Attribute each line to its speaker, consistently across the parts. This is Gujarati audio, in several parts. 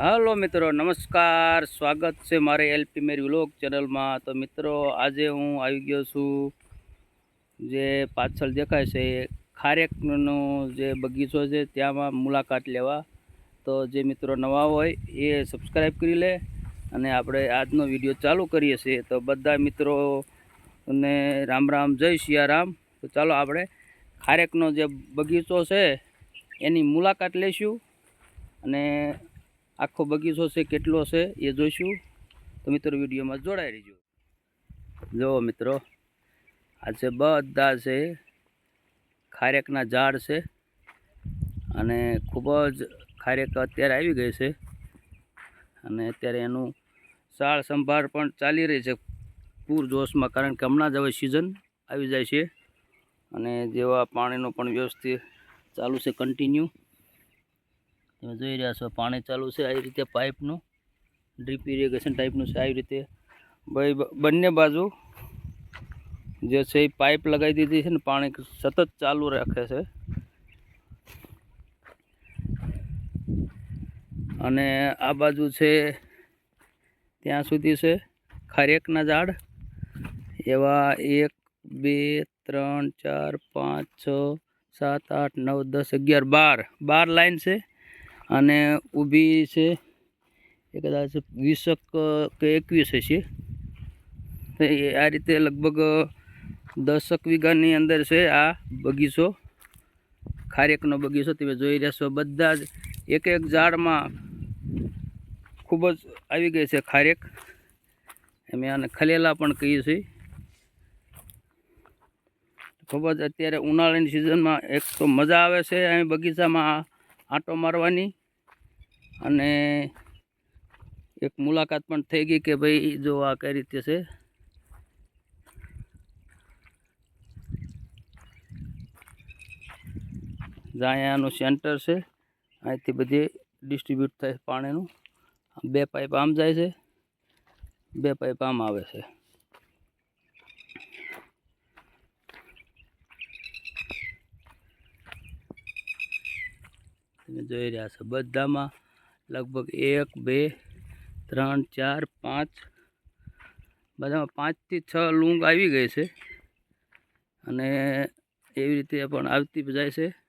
Speaker 1: હાલો મિત્રો, નમસ્કાર. સ્વાગત છે મારે એલપી મેરી વ્લોગ ચેનલમાં. તો મિત્રો, આજે હું આવી ગયો છું જે પાછળ દેખાય છે, ખારેકનો જે બગીચો છે, ત્યાંમાં મુલાકાત લેવા. તો જે મિત્રો નવા હોય, એ સબસ્ક્રાઈબ કરી લે અને આપણે આજનો વીડિયો ચાલુ કરીએ છીએ. તો બધા મિત્રોને રામ રામ, જય સિયારામ તો ચાલો આપણે ખારેકનો જે બગીચો છે, એની મુલાકાત લઈશું અને આખો બગીચો છે, કેટલો છે એ જોઈશું. તો મિત્રો, વિડીયોમાં જોડાઈ રહીજો. જુઓ મિત્રો, આ છે બધા છે, ખારેકના ઝાડ છે, અને ખૂબ જ ખારેક અત્યારે આવી ગઈ છે. અને અત્યારે એનું સાળ સંભાળ પણ ચાલી રહી છે પૂરજોશમાં કારણ કે હમણાં જ હવે સિઝન આવી જાય છે. અને જેવા પાણીનો પણ વ્યવસ્થિત ચાલુ છે કન્ટિન્યુ તમે જોઈ રહ્યા છો, પાણી ચાલુ છે આવી રીતે પાઇપનું ડ્રીપ ઇરિગેશન ટાઈપનું છે આવી રીતે. ભાઈ બંને બાજુ જે છે એ પાઇપ લગાવી દીધી છે ને પાણી સતત ચાલુ રાખે છે. અને આ બાજુ છે, ત્યાં સુધી છે ખારેકના ઝાડ. એવા એક, બે, ત્રણ, ચાર, પાંચ, છ, સાત, આઠ, નવ, દસ, અગિયાર, બાર બાર લાઈન છે. અને ઊભી છે, એ કદાચ વીસક કે એકવીસ હશે. તો એ આ રીતે લગભગ દસક વીઘાની અંદર છે આ બગીચો. ખારેકનો બગીચો તમે જોઈ રહ્યા છો. બધા જ એક એક ઝાડમાં ખૂબ જ આવી ગઈ છે ખારેક. અમે આને ખલેલા પણ કહીએ છીએ. ખૂબ જ અત્યારે ઉનાળાની સિઝનમાં એક તો મજા આવે છે અહીં બગીચામાં આંટો મારવાની. અને એક મુલાકાત પણ થઈ ગઈ કે ભાઈ જો આ કઈ રીતે છે. જ્યાં અહીંયાનું સેન્ટર છે. અહીંથી બધી ડિસ્ટ્રીબ્યુટ થાય પાણીનું. બે પાઇપ આમ જાય છે. બે પાઇપ આમ આવે છે. જોઈ રહ્યા છો બધામાં. લગભગ એક, બે, ત્રણ, ચાર, પાંચ, બધામાં પાંચથી છ લૂંગ આવી ગઈ છે. અને એવી રીતે પણ આવતી જાય છે.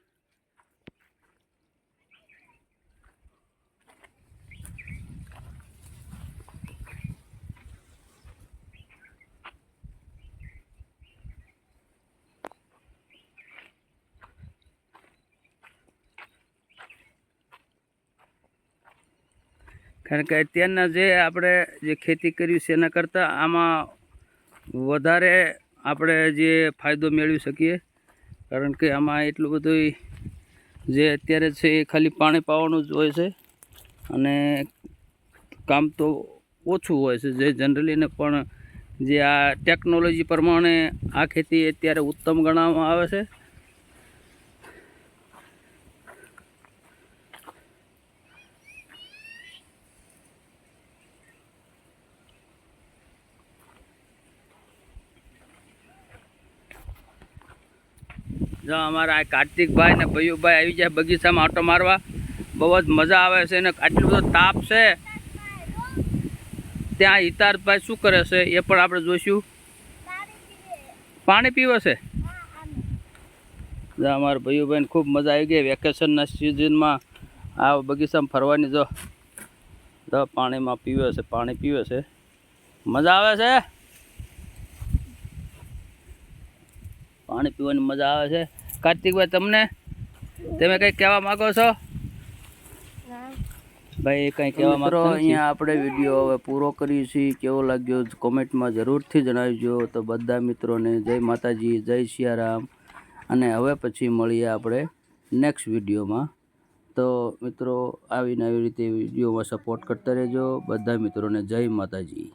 Speaker 1: કારણ કે અત્યારના જે આપણે જે ખેતી કર્યું છે એના કરતાં આમાં વધારે આપણે જે ફાયદો મેળવી શકીએ. કારણ કે આમાં એટલું બધું જે અત્યારે છે એ ખાલી પાણી પાવાનું જ હોય છે અને કામ તો ઓછું હોય છે. જે જનરલીને પણ જે આ ટેકનોલોજી પ્રમાણે આ ખેતી અત્યારે ઉત્તમ ગણવામાં આવે છે. જો અમારા કાર્તિકભાઈ ને ભૈયુભાઈ આવી જાય બગીચામાં આટો મારવા, બહુ જ મજા આવે છે અને આટલો બધો તાપ છે. ત્યાં હિતાર્થભાઈ શું કરે છે એ પણ આપણે જોઈશું. પાણી પીવે છે? અમારા ભૈયુભાઈને ખૂબ મજા આવી ગઈ વેકેશનના સિઝનમાં આ બગીચામાં ફરવાની જો. જો પાણીમાં પીવે છે, પાણી પીવે છે. મજા આવે છે? પાણી પીવાની મજા આવે છે? કાર્તિકભાઈ તમને? તમે કંઈ કહેવા માંગો છો? ભાઈ કંઈ કહેવા માગો અહીંયા આપણે વીડિયો હવે પૂરો કરીએ છીએ. કેવો લાગ્યો કોમેન્ટમાં જરૂરથી જણાવજો. તો બધા મિત્રોને જય માતાજી જય સિયારામ. અને હવે પછી મળીએ આપણે નેક્સ્ટ વિડીયોમાં. તો મિત્રો આવીને આવી રીતે વિડીયોમાં સપોર્ટ કરતા રહેજો. બધા મિત્રોને જય માતાજી.